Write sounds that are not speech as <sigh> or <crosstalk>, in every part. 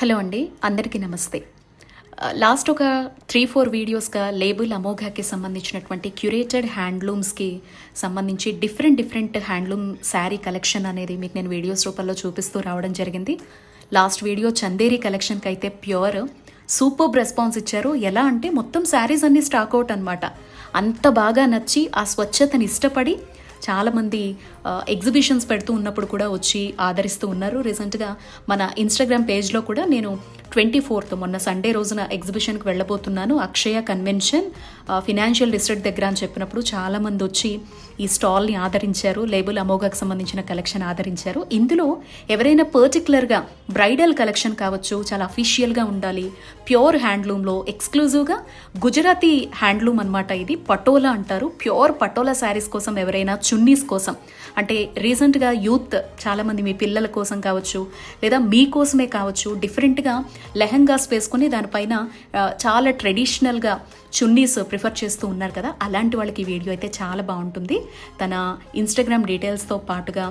Hello అండి అందరికీ నమస్తే. లాస్ట్ ఒక త్రీ ఫోర్ వీడియోస్గా లేబుల్ అమోఘాకి సంబంధించినటువంటి క్యూరేటెడ్ హ్యాండ్లూమ్స్కి సంబంధించి different different handloom sari collection అనేది మీకు నేను వీడియోస్ రూపంలో చూపిస్తూ రావడం జరిగింది. లాస్ట్ వీడియో చందేరి కలెక్షన్కి అయితే ప్యూర్ సూపర్ రెస్పాన్స్ ఇచ్చారు. ఎలా అంటే మొత్తం శారీస్ అన్ని స్టాక్ అవుట్ అనమాట అంత బాగా నచ్చి ఆ స్వచ్ఛతని ఇష్టపడి చాలామంది ఎగ్జిబిషన్స్ పెడుతూ ఉన్నప్పుడు కూడా వచ్చి ఆదరిస్తూ ఉన్నారు. రీసెంట్గా మన ఇన్స్టాగ్రామ్ పేజ్లో కూడా నేను ట్వంటీ ఫోర్త్ మొన్న సండే రోజున ఎగ్జిబిషన్కి వెళ్ళబోతున్నాను. అక్షయ కన్వెన్షన్ ఫినాన్షియల్ డిస్ట్రిక్ట్ దగ్గర అని చెప్పినప్పుడు చాలామంది వచ్చి ఈ స్టాల్ని ఆదరించారు లేబుల్ అమోఘకు సంబంధించిన కలెక్షన్ ఆదరించారు. ఇందులో ఎవరైనా పర్టికులర్గా బ్రైడల్ కలెక్షన్ కావచ్చు చాలా అఫీషియల్గా ఉండాలి ప్యూర్ హ్యాండ్లూమ్లో ఎక్స్క్లూజివ్గా గుజరాతీ హ్యాండ్లూమ్ అనమాట ఇది పటోలా అంటారు. ప్యూర్ పటోలా శారీస్ కోసం ఎవరైనా చున్నీస్ కోసం. అంటే రీసెంట్గా యూత్ చాలామంది మీ పిల్లల కోసం కావచ్చు లేదా మీకోసమే కావచ్చు డిఫరెంట్గా లెహంగాస్ వేసుకొని దానిపైన చాలా ట్రెడిషనల్గా చున్నీస్ ప్రిఫర్ చేస్తూ ఉన్నారు కదా అలాంటి వాళ్ళకి ఈ వీడియో అయితే చాలా బాగుంటుంది. తన ఇన్స్టాగ్రామ్ డీటెయిల్స్తో పాటుగా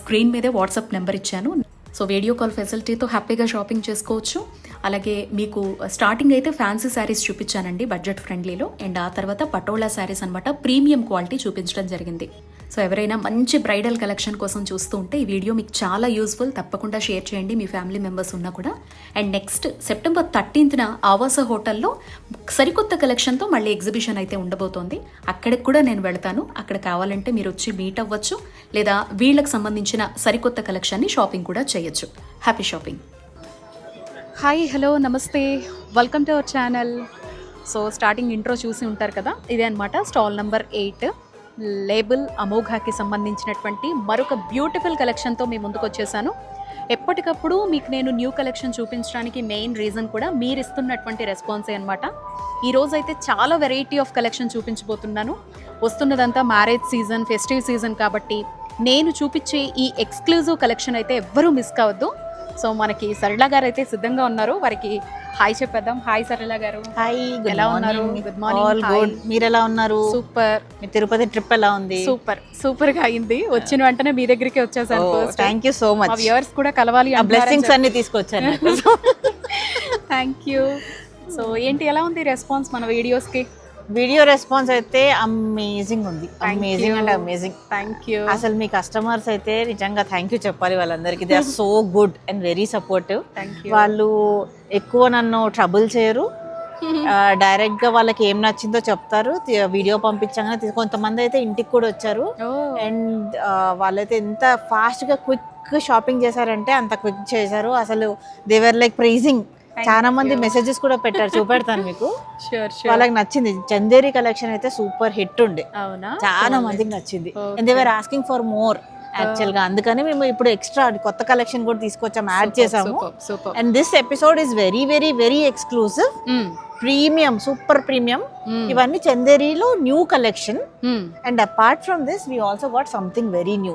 స్క్రీన్ మీదే వాట్సాప్ నెంబర్ ఇచ్చాను. సో వీడియో కాల్ ఫెసిలిటీతో హ్యాపీగా షాపింగ్ చేసుకోవచ్చు. అలాగే మీకు స్టార్టింగ్ అయితే ఫ్యాన్సీ శారీస్ చూపించానండి బడ్జెట్ ఫ్రెండ్లీలో. అండ్ ఆ తర్వాత పటోలా శారీస్ అనమాట ప్రీమియం క్వాలిటీ చూపించడం జరిగింది. సో ఎవరైనా మంచి బ్రైడల్ కలెక్షన్ కోసం చూస్తూ ఉంటే ఈ వీడియో మీకు చాలా యూస్ఫుల్. తప్పకుండా షేర్ చేయండి మీ ఫ్యామిలీ మెంబర్స్ ఉన్నా కూడా. అండ్ నెక్స్ట్ సెప్టెంబర్ థర్టీన్త్న ఆవాస హోటల్లో సరికొత్త కలెక్షన్తో మళ్ళీ ఎగ్జిబిషన్ అయితే ఉండబోతోంది. అక్కడికి కూడా నేను వెళ్తాను. అక్కడ కావాలంటే మీరు వచ్చి మీట్ అవ్వచ్చు. లేదా వీళ్ళకి సంబంధించిన సరికొత్త కలెక్షన్ని షాపింగ్ కూడా చేయొచ్చు. హ్యాపీ షాపింగ్ హాయ్ హలో నమస్తే. Welcome to our channel so starting intro చూసి ఉంటారు కదా? ఇదే అనమాట స్టాల్ నెంబర్ ఎయిట్ లేబుల్ అమోఘాకి సంబంధించినటువంటి మరొక బ్యూటిఫుల్ కలెక్షన్తో మీ ముందుకు వచ్చేసాను. ఎప్పటికప్పుడు మీకు నేను న్యూ కలెక్షన్ చూపించడానికి మెయిన్ రీజన్ కూడా మీరు ఇస్తున్నటువంటి రెస్పాన్సే అనమాట ఈరోజు అయితే చాలా వెరైటీ ఆఫ్ కలెక్షన్ చూపించబోతున్నాను. వస్తున్నదంతా మ్యారేజ్ సీజన్ ఫెస్టివ్ సీజన్ కాబట్టి నేను చూపించే ఈ ఎక్స్క్లూజివ్ కలెక్షన్ అయితే ఎవ్వరూ మిస్ కావద్దు. సో మనకి సరళ గారు అయితే సిద్ధంగా ఉన్నారు. వారికి హాయ్ చెప్పేద్దాం. హాయ్ సరళ గారు. హాయ్ గుడ్ ఎలా ఉన్నారు? మార్నింగ్. All Hi. గుడ్ మీరు ఎలా ఉన్నారు? సూపర్ మీ తిరుపతి ట్రిప్ ఎలా ఉంది? సూపర్ సూపర్గా అయింది. వచ్చిన వెంటనే మీ దగ్గరికి వచ్చేసాను thank you so much viewers కూడా కలవాలి ఆ బ్లెస్సింగ్స్ అన్ని తీసుకొచ్చాను థ్యాంక్ యూ <laughs> సో ఏంటి ఎలా ఉంది రెస్పాన్స్ మన వీడియోస్కి? వీడియో రెస్పాన్స్ అయితే అమేజింగ్ ఉంది. అమేజింగ్. అంటే అమేజింగ్ థ్యాంక్ యూ అసలు మీ కస్టమర్స్ అయితే నిజంగా థ్యాంక్ యూ చెప్పాలి వాళ్ళందరికీ. They are so good and very supportive వాళ్ళు ఎక్కువ నన్ను ట్రబుల్ చేయరు. <laughs> డైరెక్ట్గా వాళ్ళకి ఏం నచ్చిందో చెప్తారు. వీడియో పంపించగానే కొంతమంది అయితే ఇంటికి కూడా వచ్చారు. అండ్ వాళ్ళైతే ఎంత ఫాస్ట్గా క్విక్ షాపింగ్ చేశారంటే అంత క్విక్ చేశారు. అసలు దేవర్ లైక్ ప్రైజింగ్ చాలా మంది మెసేజెస్ కూడా పెట్టారు చూపెడతాను మీకు. వాళ్ళకి నచ్చింది. చందేరి కలెక్షన్ అయితే సూపర్ హిట్ ఉండే. అవునా? చాలా మందికి నచ్చింది. దేవర్ ఆస్కింగ్ ఫర్ మోర్ యాక్చువల్గా. అందుకని మేము ఇప్పుడు ఎక్స్ట్రా కొత్త కలెక్షన్ కూడా తీసుకొచ్చాం యాడ్ చేసాము. And this episode is very very very exclusive premium super premium ఇవన్నీ చందేరిలో new collection and apart from this we also got something very new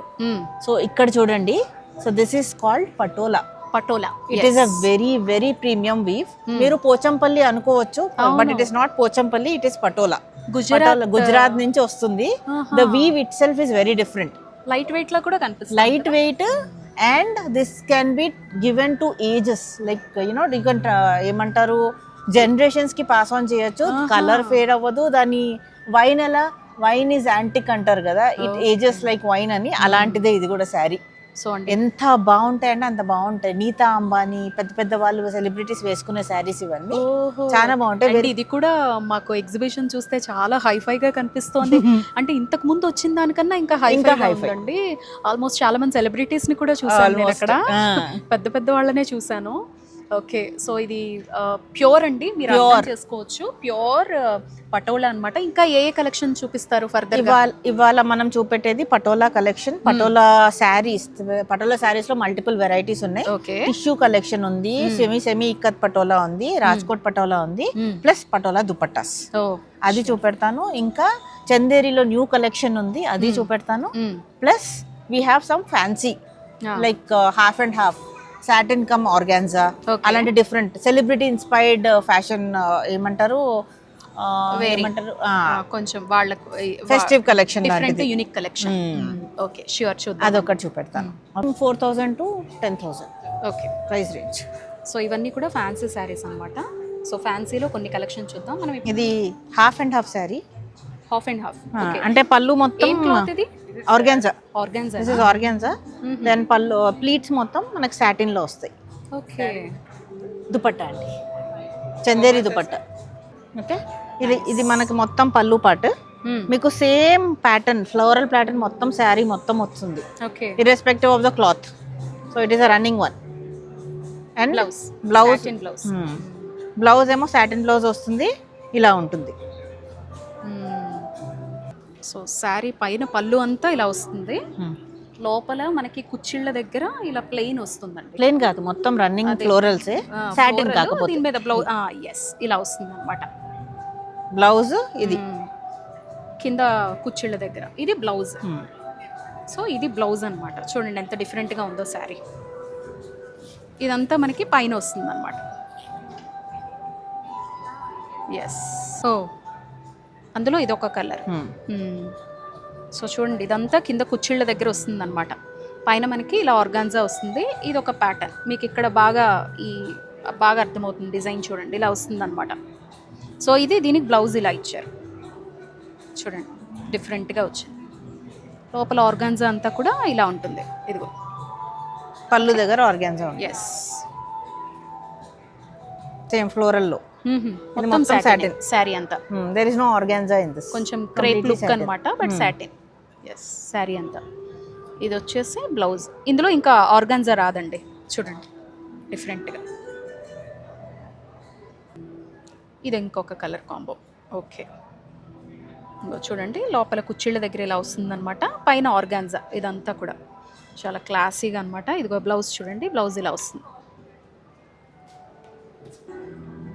so ఇక్కడ చూడండి. So this is called Patola Patola. It is a very very premium weave మీరు పోచంపల్లి అనుకోవచ్చు but it is not Pochampally it is Patola. Gujarat Gujarat నుంచి వస్తుంది. The weave itself is very different light వెయిట్లో కూడా కనిపిస్తుంది. Light weight and this can be given to ages like you know you can ఏమంటారు? జనరేషన్స్కి pass on చేయొచ్చు. Colour fade అవ్వదు. దాని వైన్ ఎలా? వైన్ ఈజ్ యాంటిక్ అంటారు కదా. ఇట్ ఏజెస్ లైక్ వైన్ అని. అలాంటిదే ఇది కూడా శారీ. సో అండి ఎంత బాగుంటాయంటే అంత బాగుంటాయి నీతా అంబానీ పెద్ద పెద్ద వాళ్ళు సెలబ్రిటీస్ వేసుకునే శారీస్ ఇవన్నీ. చాలా బాగుంటాయి అండ్ ఇది కూడా మాకు ఎగ్జిబిషన్ చూస్తే చాలా హైఫై గా కనిపిస్తోంది <laughs> అంటే ఇంతకు ముందు వచ్చిన దానికన్నా ఇంకా హైఫై hi-fi. ఉందండి ఆల్మోస్ట్ చాలా మంది సెలబ్రిటీస్ని కూడా చూసాను. అక్కడ. <laughs> పెద్ద పెద్ద వాళ్ళనే చూసాను ఓకే సో ఇది ప్యూర్ అండి మీరు చేసుకోవచ్చు. ప్యూర్ పటోలా అన్నమాట. ఇంకా ఏ ఏ కలెక్షన్ చూపిస్తారు ఫర్దర్ ఇవాళ ఇవాళ మనం చూపెట్టేది పటోలా కలెక్షన్ పటోలా శారీస్ పటోలా శారీస్లో మల్టిపుల్ వెరైటీస్ ఉన్నాయి. టిష్యూ కలెక్షన్ ఉంది సెమీ సెమీ ఇక్కత్ పటోలా ఉంది రాజ్కోట్ పటోలా ఉంది ప్లస్ పటోలా దుపట్టాస్. అది చూపెడతాను. ఇంకా చందేరిలో న్యూ కలెక్షన్ ఉంది అది చూపెడతాను. Plus we have some fancy like half and half satin cum organza. అలాంటి డిఫరెంట్ సెలబ్రిటీ ఇన్స్పైర్డ్ ఫ్యాషన్ ఏమంటారు. ఏమంటారు? కొంచెం వాళ్ళకు festive collection unique collection okay sure చూద్దాం. అదొకటి చూపెడతాను. Four thousand to ten thousand okay price range so ఇవన్నీ కూడా ఫ్యాన్సీ శారీస్ అన్నమాట. సో ఫ్యాన్సీలో కొన్ని కలెక్షన్ చూద్దాం. మనం ఇది half and half sari half and half అంటే పళ్ళు మొత్తం ఆర్గాన్జా ఆర్గాన్జా ఆర్గాన్జా దెన్ పళ్ళు ప్లీట్స్ మొత్తం మనకి satin లో వస్తాయి. ఓకే దుపట్టా అండి. చందేరి దుపట్టా. ఓకే ఇది ఇది మనకి మొత్తం పళ్ళు పాటు. మీకు సేమ్ ప్యాటర్న్ ఫ్లోరల్ ప్యాటర్న్ మొత్తం శారీ మొత్తం వస్తుంది. Okay irrespective of the cloth so it is a running one and blouse blouse blouse blouse ఏమో సాటిన్ బ్లౌజ్ వస్తుంది. ఇలా ఉంటుంది. సో శారీ పైన పళ్ళు అంతా ఇలా వస్తుంది. లోపల మనకి కుచ్చిళ్ళ దగ్గర ఇలా ప్లెయిన్ వస్తుందండి. ప్లేన్ కాదు మొత్తం రన్నింగ్ ఫ్లోరల్స్ సాటిన్ కాకపోతే. దీని మీద బ్లౌజ్ ఎస్ ఇలా వస్తుంది అనమాట బ్లౌజ్ ఇది. కింద కుచ్చిళ్ళ దగ్గర. ఇది బ్లౌజ్. సో ఇది బ్లౌజ్ అన్నమాట. చూడండి ఎంత డిఫరెంట్గా ఉందో శారీ. ఇదంతా మనకి పైన వస్తుంది అనమాట ఎస్ సో అందులో ఇది ఒక కలర్. సో చూడండి ఇదంతా కింద కుచ్చిళ్ళ దగ్గర వస్తుంది అనమాట పైన మనకి ఇలా ఆర్గాన్జా వస్తుంది. ఇది ఒక ప్యాటర్న్. మీకు ఇక్కడ బాగా ఈ బాగా అర్థమవుతుంది డిజైన్ చూడండి ఇలా వస్తుంది అనమాట సో ఇది దీనికి బ్లౌజ్ ఇలా ఇచ్చారు. చూడండి డిఫరెంట్గా వచ్చింది. లోపల ఆర్గాన్జా అంతా కూడా ఇలా ఉంటుంది. ఇదిగో. పళ్ళు దగ్గర ఆర్గాన్జా ఎస్ సేమ్ ఫ్లోరల్లో మొత్తం సాటిన్ శారీ అంతా. There is no organza in this కొంచెం క్రేప్ లుక్ అనమాట బట్ సాటిన్ ఎస్ శారీ అంతా. ఇది వచ్చేసి బ్లౌజ్. ఇందులో ఇంకా ఆర్గాన్జా రాదండి. చూడండి. డిఫరెంట్గా ఇది ఇంకొక కలర్ కాంబో. ఓకే. ఇంకో చూడండి. లోపల కుచ్చిళ్ళ దగ్గర ఇలా వస్తుందన్నమాట. పైన ఆర్గాన్జా. ఇదంతా కూడా. చాలా క్లాసీగా అనమాట ఇదిగో బ్లౌజ్ చూడండి. బ్లౌజ్ ఇలా వస్తుంది.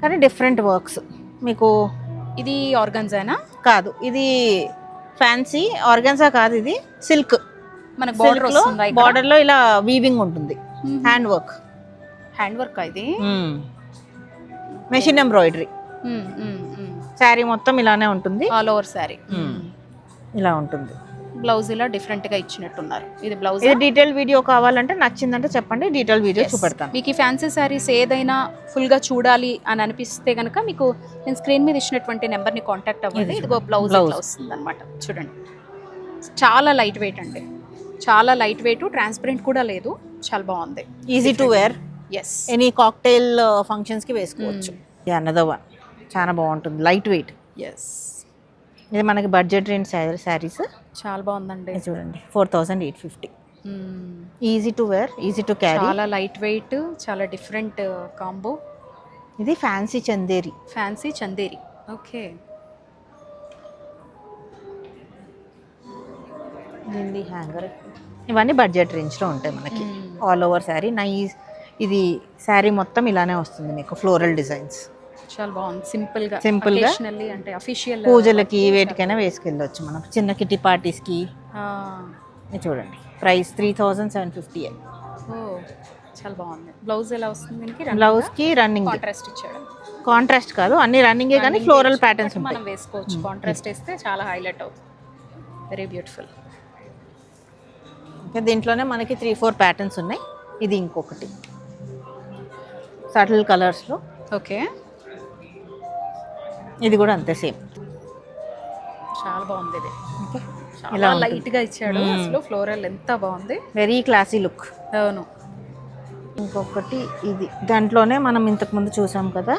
కానీ డిఫరెంట్ వర్క్స్ మీకు ఇది ఆర్గాన్జానా? కాదు. ఇది ఫ్యాన్సీ ఆర్గాన్జా కాదు ఇది. సిల్క్. మనకు బార్డర్ వస్తుందా బార్డర్లో ఇలా వీవింగ్ ఉంటుంది. హ్యాండ్ వర్క్ హ్యాండ్ వర్క్ ఇది? మెషిన్ ఎంబ్రాయిడరీ శారీ మొత్తం ఇలానే ఉంటుంది. ఆల్ ఓవర్ శారీ ఇలా ఉంటుంది. బ్లౌజ్ ఇలా డిఫరెంట్గా ఇచ్చినట్టున్నారు. ఇది బ్లౌజ్? ఇది డీటెయిల్ వీడియో కావాలంటే నచ్చిందంటే చెప్పండి డీటెయిల్ వీడియో చూపెడతాను. మీకు ఈ ఫ్యాన్సీ శారీస్ ఏదైనా ఫుల్గా చూడాలి అని అనిపిస్తే కనుక మీకు నేను స్క్రీన్ మీద ఇచ్చినటువంటి నెంబర్ని కాంటాక్ట్ అవ్వండి. ఇదిగో బ్లౌజ్ వస్తుంది అనమాట చూడండి. చాలా లైట్ వెయిట్ అండి. చాలా లైట్ వెయిట్ ట్రాన్స్పరెంట్ కూడా లేదు. చాలా బాగుంది. Easy to wear as any cocktail ఫంక్షన్స్కి వేసుకోవచ్చు. అనదర్ వన్ చాలా బాగుంటుంది. లైట్ వెయిట్ ఎస్ ఇది మనకి బడ్జెట్ రేంజ్ శారీస్ చాలా బాగుందండి. చూడండి. Four thousand eight fifty. Easy to wear easy to carry చాలా లైట్ వెయిట్ చాలా డిఫరెంట్ కాంబో ఇది fancy Chanderi fancy Chanderi okay దీనిది హ్యాంగర్? ఇవన్నీ బడ్జెట్ రేంజ్లో ఉంటాయి మనకి. ఆల్ ఓవర్ శారీ నైస్ ఇది శారీ మొత్తం ఇలానే వస్తుంది మీకు ఫ్లోరల్ డిజైన్స్ చాలా బాగుంది. సింపుల్గా Simple గా. అంటే అఫీషియల్ పూజలకి వేటికైనా వేసుకెళ్ళొచ్చు మనం. చిన్న కిట్టి పార్టీస్కి. ఇది చూడండి. Price three thousand seven fifty ఓ చాలా బాగుంది. బ్లౌజ్ ఎలా వస్తుంది దీనికి? బ్లౌజ్కి రన్నింగ్ కాంట్రాస్ట్ ఇచ్చాడు. కాంట్రాస్ట్ కాదు అన్ని రన్నింగే కానీ ఫ్లోరల్ ప్యాటర్న్స్ మనం వేసుకోవచ్చు. కాంట్రాస్ట్ వేస్తే చాలా హైలైట్ అవుతుంది. వెరీ బ్యూటిఫుల్ ఇంకా దీంట్లోనే మనకి త్రీ ఫోర్ ప్యాటర్న్స్ ఉన్నాయి. ఇది ఇంకొకటి. సటిల్ కలర్స్లో ఓకే ఇది కూడా అంతే సేమ్. చాలా బాగుంది ఇది. ఇలా చాలా ఉంటుంది. లైట్గా ఇచ్చాడు. అసలు ఫ్లోరల్ ఎంత బాగుంది. వెరీ క్లాసీ లుక్ అవును. ఇంకొకటి ఇది. దాంట్లోనే మనం ఇంతకు ముందు చూసాం కదా?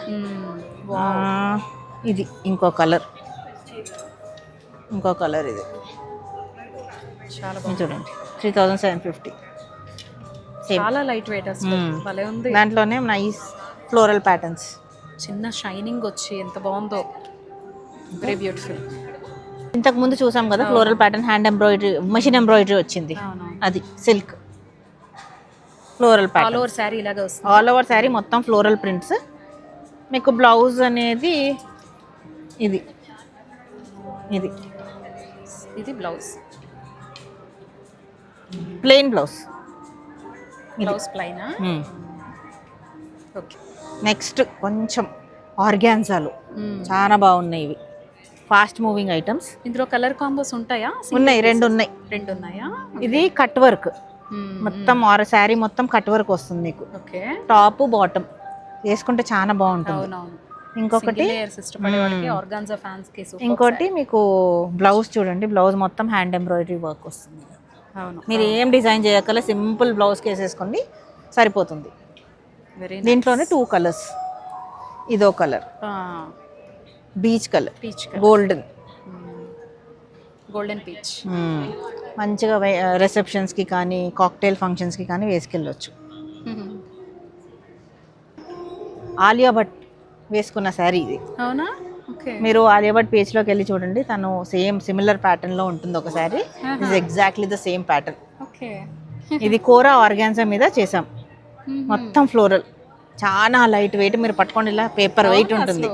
ఇది ఇంకో కలర్ ఇంకో కలర్ ఇది. చాలా చూడండి. త్రీ థౌజండ్ సెవెన్ ఫిఫ్టీ చాలా లైట్ వెయిట్ అసలు. భలే ఉంది. దాంట్లోనే నైస్ ఫ్లోరల్ ప్యాటర్న్స్ చిన్న షైనింగ్ వచ్చి ఎంత బాగుందో. వెరీ బ్యూటిఫుల్ ఇంతకు ముందు చూసాం కదా floral pattern hand embroidery machine embroidery వచ్చింది. అది silk floral all pattern over sari ఇలాగే వస్తుంది. ఆల్ ఓవర్ శారీ మొత్తం ఫ్లోరల్ ప్రింట్స్ మీకు బ్లౌజ్ అనేది ఇది. ఇది. ఇది బ్లౌజ్ ప్లెయిన్ బ్లౌజ్ బ్లౌజ్ ప్లైనా ఓకే నెక్స్ట్ కొంచెం ఆర్గాన్జాలు. చాలా బాగున్నాయి ఇవి. ఫాస్ట్ మూవింగ్ ఐటమ్స్ ఇందులో కలర్ కాంబోస్ ఉంటాయా? ఉన్నాయి రెండు ఉన్నాయి రెండు ఉన్నాయా ఇది కట్ వర్క్ మొత్తం ఆర్ శారీ మొత్తం కట్ వర్క్ వస్తుంది మీకు ఓకే. టాప్ బాటమ్ వేసుకుంటే చాలా బాగుంటుంది. ఇంకొకటి ఇంకోటి మీకు బ్లౌజ్ చూడండి. బ్లౌజ్ మొత్తం హ్యాండ్ ఎంబ్రాయిడరీ వర్క్ వస్తుంది. మీరు ఏం డిజైన్ చేయక్కల సింపుల్ బ్లౌజ్కి వేసేసుకోండి సరిపోతుంది. దీంట్లోనే టూ కలర్స్ ఇదో colour peach colour peach golden golden peach మంచిగా రిసెప్షన్స్కి కానీ కాక్టైల్ ఫంక్షన్స్కి కానీ వేసుకెళ్ళొచ్చు. <laughs> ఆలియా భట్ వేసుకున్న శారీ ఇది. అవునా? మీరు ఆలియా భట్ పేజ్లోకి వెళ్ళి చూడండి. తను సేమ్ సిమిలర్ ప్యాటర్న్లో ఉంటుంది ఒక sari. Is exactly the same pattern okay ఇది కోరా ఆర్గాన్జా మీద చేసాం మొత్తం ఫ్లోరల్. చాలా లైట్ వెయిట్ మీరు పట్టుకోండి ఇలా పేపర్ వెయిట్ ఉంటుంది.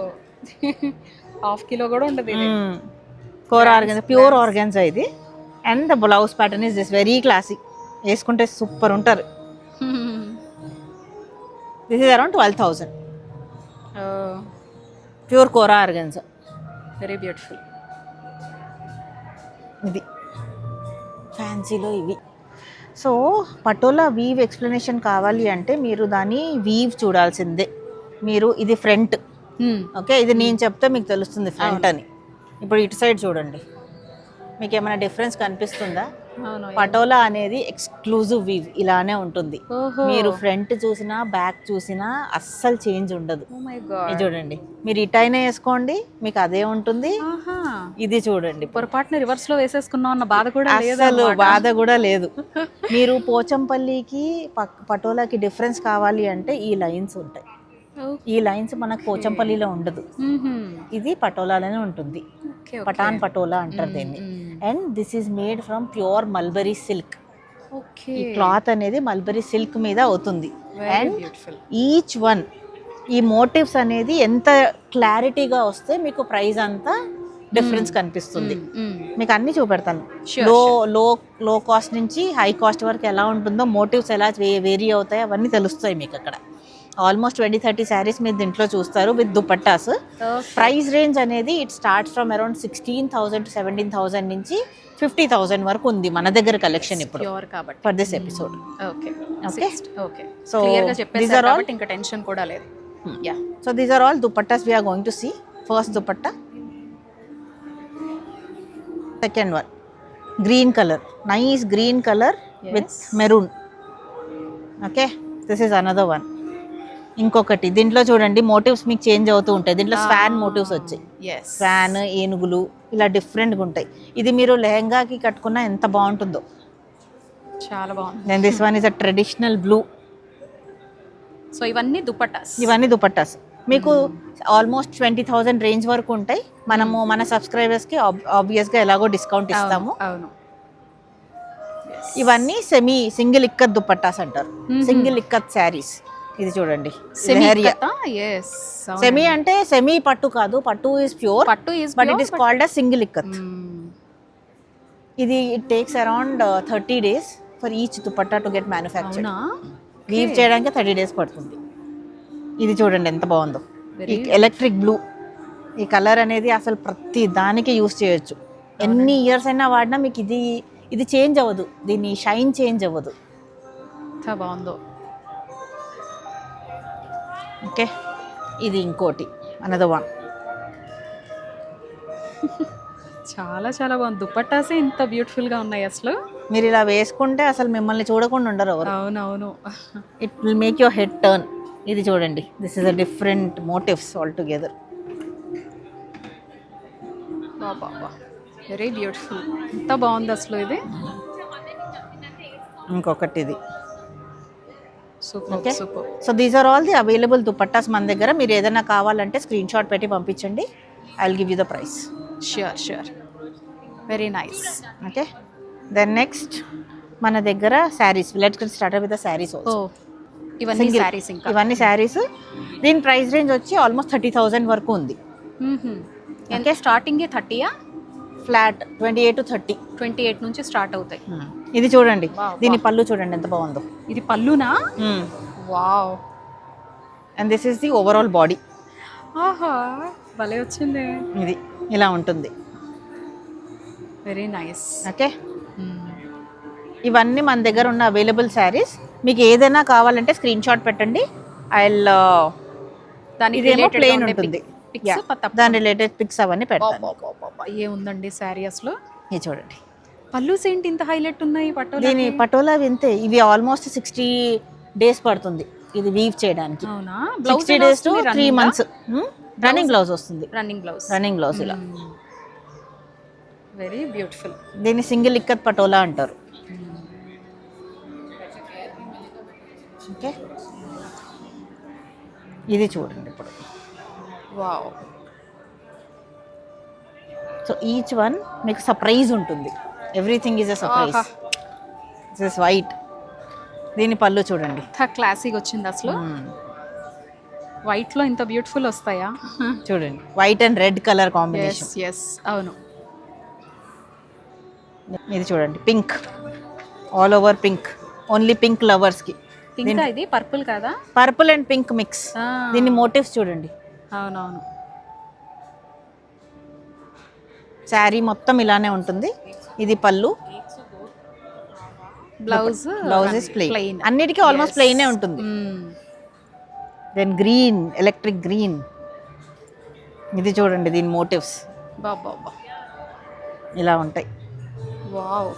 హాఫ్ కిలో కూడా ఉండదు hmm. Kora organza pure organza ఇది. And the blouse pattern is this very classic వేసుకుంటే సూపర్ ఉంటారు. This is around twelve thousand pure kora organza very beautiful ఇది. ఫ్యాన్సీలో ఇవి. సో పటోలా వీవ్ ఎక్స్ప్లెనేషన్ కావాలి అంటే మీరు దాని వీవ్ చూడాల్సిందే. మీరు ఇది ఫ్రంట్ ఓకే ఇది నేను చెప్తే మీకు తెలుస్తుంది ఫ్రంట్ అని. ఇప్పుడు ఇటు సైడ్ చూడండి. మీకు ఏమైనా డిఫరెన్స్ కనిపిస్తుందా? పటోలా అనేది ఎక్స్క్లూజివ్ వీవ్ ఇలానే ఉంటుంది. మీరు ఫ్రంట్ చూసినా బ్యాక్ చూసినా అస్సలు చేంజ్ ఉండదు. గాడ్ చూడండి. మీరు ఇటైనా వేసుకోండి మీకు అదే ఉంటుంది. ఇది చూడండి పొరపాటున రివర్స్లో వేసేసుకున్నాం అన్న బాధ కూడా అసలు బాధ కూడా లేదు. మీరు పోచంపల్లికి పటోలాకి డిఫరెన్స్ కావాలి అంటే ఈ లైన్స్ ఉంటాయి. ఈ లైన్స్ మనకు పోచంపల్లిలో ఉండదు. ఇది పటోలాలోనే ఉంటుంది. పటాన్ పటోలా అంటారు దీన్ని. And this is made from pure mulberry silk okay. ఈ క్లాత్ అనేది మల్బరీ సిల్క్ మీద అవుతుంది. అండ్ ఈచ్ వన్ ఈ మోటివ్స్ అనేది ఎంత క్లారిటీగా వస్తే మీకు ప్రైస్ అంతా డిఫరెన్స్ కనిపిస్తుంది. మీకు అన్ని చూపెడతాను. లో లో లో కాస్ట్ నుంచి హై కాస్ట్ వరకు ఎలా ఉంటుందో మోటివ్స్ ఎలా వేరీ అవుతాయి అవన్నీ తెలుస్తాయి మీకు అక్కడ. ఆల్మోస్ట్ ట్వంటీ థర్టీ శారీస్ మీరు దీంట్లో చూస్తారు విత్ దుపట్టాస్. ప్రైస్ రేంజ్ అనేది it starts from around sixteen thousand to seventeen thousand నుంచి ఫిఫ్టీ థౌసండ్ వరకు ఉంది మన దగ్గర కలెక్షన్ ఇప్పుడు. కాబట్టి. ఫర్ దిస్ ఎపిసోడ్ ఓకే చెప్పేసారు are all- కాబట్టి ఇంకా టెన్షన్ కూడా లేదు. Yeah so these are all dupattas we're going to see first dupatta second one green colour nice green colour with maroon okay this is another one ఇంకొకటి. దీంట్లో చూడండి motifs మీకు change అవుతూ ఉంటాయి. దీంట్లో స్వాన్ మోటివ్స్ వచ్చాయి. స్వాన్ ఏనుగులు ఇలా డిఫరెంట్గా ఉంటాయి. ఇది మీరు లెహంగాకి కట్టుకున్నా ఎంత బాగుంటుందో. చాలా బాగుంది. Then this one is a traditional blue so ఇవన్నీ దుపట్టాస్. ఇవన్నీ దుపట్టాస్. మీకు ఆల్మోస్ట్ ట్వంటీ థౌజండ్ రేంజ్ వరకు ఉంటాయి. మనము మన సబ్స్క్రైబర్స్కి ఆబ్వియస్గా ఎలాగో డిస్కౌంట్ ఇస్తాము. అవును. ఇవన్నీ సెమీ సింగిల్ ఇక్కత్ దుపట్టాస్ అంటారు. సింగిల్ ఇక్కత్ శారీస్ ఇది చూడండి. సెమీ అంటే సెమీ పట్టు కాదు పట్టు ఇస్ ప్యూర్ పట్టు is but it is called a single ikat ఇది it takes around thirty days for each dupatta to get manufacture weave చేయడానికి థర్టీ డేస్ పడుతుంది. ఇది చూడండి ఎంత బాగుందో. ఎలక్ట్రిక్ బ్లూ ఈ కలర్ అనేది అసలు ప్రతి దానికి యూస్ చేయొచ్చు. ఎన్ని ఇయర్స్ అయినా వాడినా మీకు ఇది ఇది చేంజ్ అవ్వదు. దీని షైన్ చేంజ్ అవ్వదు. బాగుందో. ఓకే? ఇది ఇంకోటి అనదర్ వన్ చాలా చాలా బాగుంది. దుపట్టాసే ఇంత బ్యూటిఫుల్గా ఉన్నాయి అసలు. మీరు ఇలా వేసుకుంటే అసలు మిమ్మల్ని చూడకుండా ఉండరు ఎవరు. అవునవును. It will make your head turn ఇది చూడండి. This is a different motifs all together Baba very beautiful ఎంత బాగుంది అసలు ఇది. ఇంకొకటి ఇది super so these are all the available dupattas మన దగ్గర. మీరు ఏదైనా కావాలంటే స్క్రీన్ షాట్ పెట్టి పంపించండి. I will give you the price sure sure very nice okay then next మన దగ్గర saris let's start with the saris ఓ ఇవన్నీ. శారీస్ ఇంకా. ఇవన్నీ శారీస్ దీని ప్రైస్ రేంజ్ వచ్చి ఆల్మోస్ట్ థర్టీ థౌజండ్ వరకు ఉంది. ఎంత? Starting థర్టీయా flat twenty eight to thirty. Twenty eight నుంచి స్టార్ట్ అవుతాయి. ఇది చూడండి. దీని పళ్ళు చూడండి ఎంత బాగుందో. ఇది పళ్ళునా? Wow. And this is the overall body ఆహా భలే వచ్చింది. ఇది ఇలా ఉంటుంది. వెరీ నైస్ ఓకే ఇవన్నీ మన దగ్గర ఉన్న అవైలబుల్ శారీస్ మీకు ఏదైనా కావాలంటే స్క్రీన్ షాట్ పెట్టండి ఐ ప్లెయిన్ ఉండే ఉంటుంది. దాని రిలేటెడ్ పిక్స్ అవన్నీ పెడతాను. ఏముందండి శారీ అసలు? ఇది చూడండి. పల్లూస్ ఏంటి ఇంత హైలైట్ ఉన్నాయి పట్టు దీని పటోలా వింతే ఇవి ఆల్మోస్ట్ సిక్స్టీ డేస్ పడుతుంది. ఇది వీవ్ చేయడానికి. అవునా? Sixty days to three months running blouse వస్తుంది. రన్నింగ్ బ్లౌజ్ రన్నింగ్ బ్లౌజ్ ఇలా. వెరీ బ్యూటిఫుల్ దీన్ని సింగిల్ ఇక్కత్ పటోలా అంటారు. ఓకే ఇది చూడండి ఇప్పుడు. వావ్. సో ఈచ్ వన్ మీకు సర్ప్రైజ్ ఉంటుంది. Everything is a surprise. This is white దీని పళ్ళు చూడండి. క్లాసిక్ వచ్చింది అసలు. Hmm. వైట్లో ఇంత బ్యూటిఫుల్ వస్తాయా? చూడండి. White and red colour combination yes అవును. ఇది చూడండి. Pink all over pink only pink లవర్స్కి. పింక్ ఇది? పర్పుల్ కదా? పర్పుల్ అండ్ పింక్ మిక్స్ దీన్ని మోటివ్స్ చూడండి. అవునవును. శారీ మొత్తం ఇలానే ఉంటుంది. ఇది పళ్ళు. బ్లౌజ్ బ్లౌజ్ ఇస్ ప్లెయిన్ అన్నిటికీ ఆల్మోస్ట్ ప్లెయినే ఉంటుంది. దెన్ గ్రీన్ ఎలక్ట్రిక్ గ్రీన్ ఇది చూడండి దీని మోటివ్స్ బాబా ఇలా ఉంటాయి. వావ్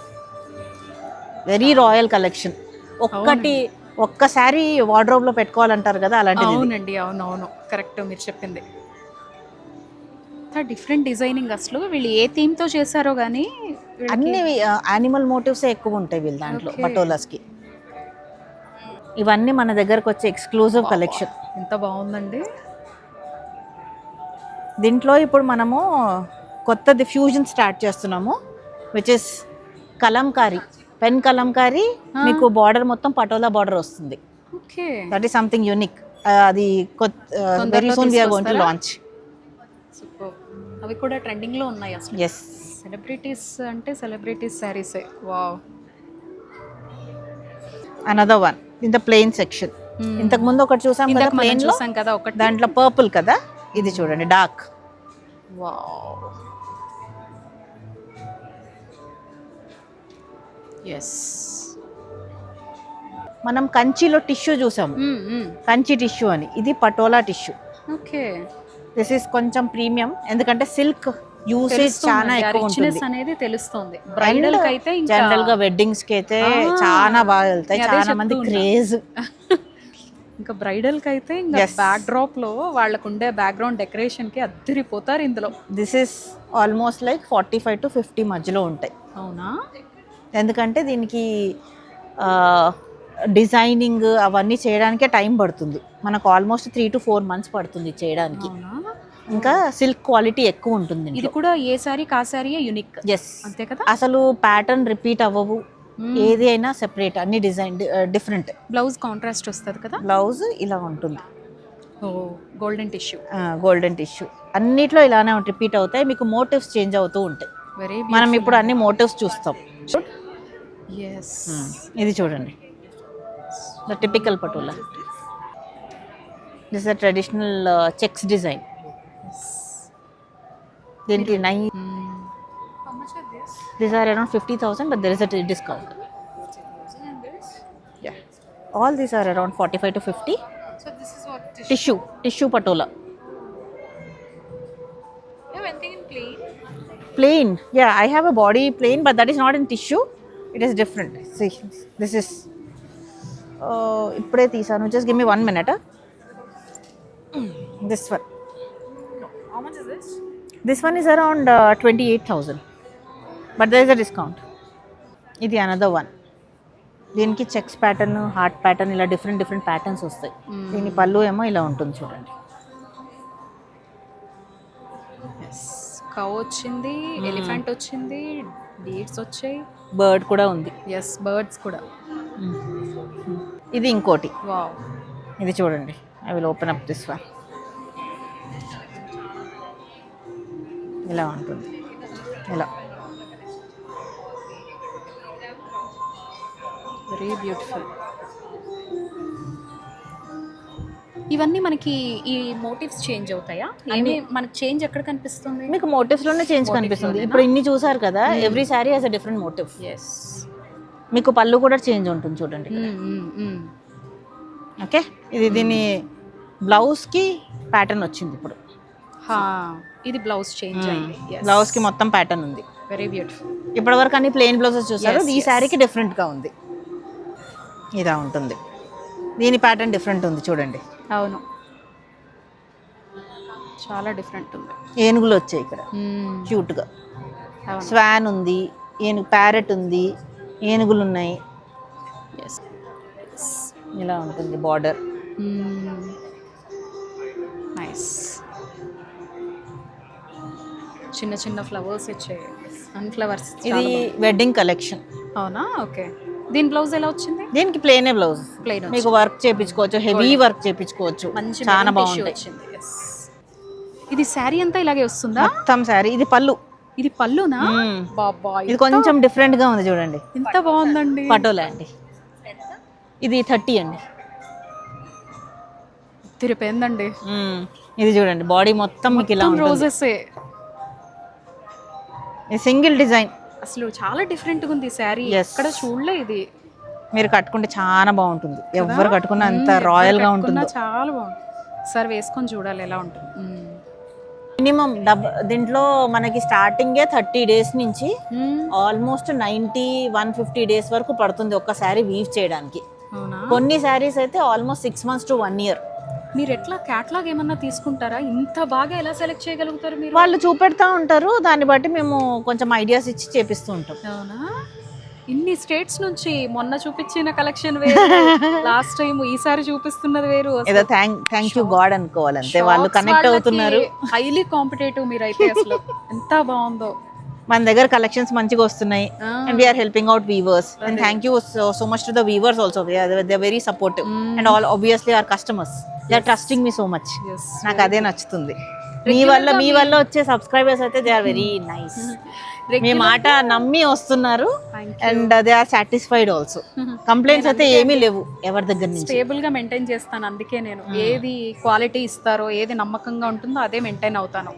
వెరీ రాయల్ కలెక్షన్ ఒక్కటి ఒక్క శారీ వార్డ్రోబ్లో పెట్టుకోవాలంటారు కదా అలాంటిది ఇది. అవునండి అవునవును. కరెక్ట్ మీరు చెప్పింది. డిఫరెంట్ డిజైనింగ్ అసలు. వీళ్ళు ఏ థీమ్తో చేశారో గానీ వీళ్ళకి- అన్ని యానిమల్ మోటివ్స్ ఎక్కువ ఉంటాయి వీళ్ళ దాంట్లో Okay. పటోలాస్కి ఇవన్నీ మన దగ్గరకు వచ్చే ఎక్స్క్లూజివ్ కలెక్షన్ ఎంత బాగుందండి. దీంట్లో ఇప్పుడు మనము కొత్తది ఫ్యూజన్ స్టార్ట్ చేస్తున్నాము which is Kalamkari. Pen Kalamkari మీకు బార్డర్ మొత్తం పటోలా బార్డర్ వస్తుంది. దట్ ఈస్ సంథింగ్ యూనిక్ అది very soon we're going to? Launch అవి కూడా ట్రెండింగ్లో ఉన్నాయి అసలు. ఎస్ సెలబ్రిటీస్ అంటే celebrities శారీసే wow another one in the plain section ఇంతకు ముందు ఒకటి చూసాం కదా ప్లెయిన్ చూసాం కదా ఒకటి. దాంట్లో పర్పుల్ కదా? ఇది చూడండి డార్క్ వావ్ ఎస్ మనం కంచిలో టిష్యూ చూసాము కంచి టిష్యూ అని. ఇది Patola tissue. Okay. This is కొంచెం ప్రీమియం. ఎందుకంటే సిల్క్ యూసేజ్ చాలా ఎక్కువ ఉంటుంది. అనేది తెలుస్తుంది. బ్రైడల్కి అయితే జనరల్గా వెడ్డింగ్స్కి అయితే చాలా బాగా వెళ్తాయి. చాలా మంది. క్రేజ్ <laughs> ఇంకా బ్రైడల్కి అయితే ఇంకా. బ్యాక్ డ్రాప్లో వాళ్ళకు ఉండే బ్యాక్గ్రౌండ్ డెకరేషన్కి అద్దరిపోతారు ఇందులో. This is almost like forty five to fifty మధ్యలో ఉంటాయి. అవునా? ఎందుకంటే దీనికి డిజైనింగ్ అవన్నీ చేయడానికే టైం పడుతుంది. మనకు almost three to four months పడుతుంది చేయడానికి. ఇంకా సిల్క్ క్వాలిటీ ఎక్కువ ఉంటుంది ఇది కూడా ఏ సారీ కా సారీ యునిక్? ఎస్ అంతే కదా? అసలు ప్యాటర్న్ రిపీట్ అవ్వవు. ఏది అయినా సెపరేట్ అన్ని డిజైన్ డిఫరెంట్. బ్లౌజ్ కాంట్రాస్ట్ వస్తుంది కదా? బ్లౌజ్ ఇలా ఉంటుంది. Golden tissue. Golden tissue. అన్నిట్లో ఇలానే రిపీట్ అవుతాయి. మీకు మోటివ్స్ చేంజ్ అవుతూ ఉంటాయి. వెరీ మనం ఇప్పుడు అన్ని మోటివ్స్ చూస్తాం. ఇది చూడండి. The typical Patola this the traditional checks design దీనికి నై these are around fifty thousand but there is a discount all these are around forty five to fifty so this is what tissue tissue Patola anything in plain? Plain. Yeah i have a body plain but that is not in tissue. Different. See this is uh, ఇప్పుడే తీసాను. Just give me one minute this one this one is around twenty eight thousand but there is a discount ఇది another one దీనికి checks pattern heart pattern ఇలా different different patterns వస్తాయి. దీని పళ్ళు ఏమో ఇలా ఉంటుంది చూడండి. కౌ వచ్చింది ఎలిఫెంట్ వచ్చింది బీడ్స్ వచ్చాయి. బర్డ్ కూడా ఉంది. ఎస్ బర్డ్స్ కూడా. ఇది ఇంకోటి. వావ్ ఇది చూడండి. I will open up this one ఇలా ఉంటుంది. ఇలా. వెరీ బ్యూటిఫుల్ ఇవన్నీ మనకి ఈ మోటివ్స్ చేంజ్ అవుతాయా? ఏమి మనకి చేంజ్ ఎక్కడ కనిపిస్తుంది? మీకు మోటివ్స్లోనే చేంజ్ కనిపిస్తుంది. ఇప్పుడు ఇన్ని చూసారు కదా every sari has a different motif yes మీకు పళ్ళు కూడా చేంజ్ ఉంటుంది చూడండి ఓకే ఇది దీని బ్లౌజ్కి ప్యాటర్న్ వచ్చింది ఇప్పుడు. ఇది బ్లౌజ్ చేంజ్ అయింది. బ్లౌజ్కి మొత్తం ప్యాటర్న్ ఉంది. వెరీ బ్యూటిఫుల్ ఇప్పటి వరకు అన్ని ప్లెయిన్ బ్లౌజెస్ చూసారు. ఈ. శారీకి డిఫరెంట్గా ఉంది. ఇలా ఉంటుంది. దీని ప్యాటర్న్ డిఫరెంట్ ఉంది చూడండి. అవును. చాలా డిఫరెంట్ ఉంది. ఏనుగులు వచ్చాయి ఇక్కడ. క్యూట్గా. స్వాన్ ఉంది ఏనుగు ప్యారెట్ ఉంది ఏనుగులు ఉన్నాయి. ఇలా ఉంటుంది బార్డర్ నైస్ చిన్న చిన్న ఫ్లవర్స్ వచ్చాయి సన్ఫ్లవర్స్ ఇది వెడ్డింగ్ కలెక్షన్ అవునా? ఓకే దీని బ్లౌజ్ ఎలా వచ్చింది? దీనికి ప్లేనే బ్లౌజ్. ప్లెయిన్ మీకు వర్క్ చేపించుకోవచ్చు హెవీ వర్క్ చేపించుకోవచ్చు. మంచి చాలా yes. ఇది శారీ అంతా ఇలాగే వస్తుందా? మొత్తం శారీ. ఇది పళ్ళు. ఇది పళ్ళునా. బాబా ఇది కొంచెం డిఫరెంట్గా ఉంది చూడండి. ఎంత బాగుందండి? పటోలా అండి. ఇది థర్టీ అండి. తిరిపోయిందండి. ఇది చూడండి బాడీ మొత్తం మీకు ఇలా రోజెస్ సింగిల్ డిజైన్ అసలు చాలా డిఫరెంట్గా ఉంది శారీ. ఎక్కడ చూడలే ఇది. మీరు కట్టుకుంటే చాలా బాగుంటుంది. ఎవరు కట్టుకున్నా అంత మ్మ్, రాయల్గా ఎవరు కట్టుకున్నా ఉంటుందో. చాలా బాగుంది సార్ వేసుకొని చూడాలి ఎలా ఉంటుంది. మినిమం డబ్ దీంట్లో మనకి స్టార్టింగే థర్టీ డేస్ నుంచి. Almost ninety one fifty days వరకు పడుతుంది ఒక్క శారీ వీవ్ చేయడానికి. కొన్ని శారీస్ అయితే almost six months to one year. మీరు ఎట్లా క్యాట్లాగ్ ఏమన్నా తీసుకుంటారా? ఇంత బాగా ఎలా సెలెక్ట్ చేయగలుగుతారు మీరు? వాళ్ళు చూపెడతా ఉంటారు. దాన్ని బట్టి మేము కొంచెం ఐడియాస్ ఇచ్చి చేపిస్తూ ఉంటాం. అవునా? ఇన్ని స్టేట్స్ నుంచి మొన్న చూపించిన కలెక్షన్ వేరు. <laughs> లాస్ట్ టైం ఈసారి చూపిస్తున్నది వేరు ఏదో థ్యాంక్ థ్యాంక్ యూ గాడ్ అనుకోవాలి అంతే వాళ్ళు కనెక్ట్ అవుతున్నారు. హైలీ కాంపిటేటివ్ మీరు అయితే అసలు. ఎంత బాగుందో. మన దగ్గర కలెక్షన్స్ మంచిగా వస్తున్నాయి. And we're helping out weavers and thank you so much to the weavers also they very supportive and all obviously our customers they are trusting me so much. నాకు అదే నచ్చుతుంది. మీ వల్ల మీ వల్ల వచ్చే సబ్స్క్రైబర్స్ అయితే దే ఆర్ వెరీ నైస్ మీ మాట నమ్మి వస్తున్నారు. And they are satisfied also complaints అయితే ఏమీ లేవు ఎవరి దగ్గర నుంచి. స్టేబుల్గా మెయింటైన్ చేస్తాను అందుకే నేను. ఏది క్వాలిటీ ఇస్తారో ఏది నమ్మకంగా ఉంటుందో అదే మెయింటైన్ అవుతాను.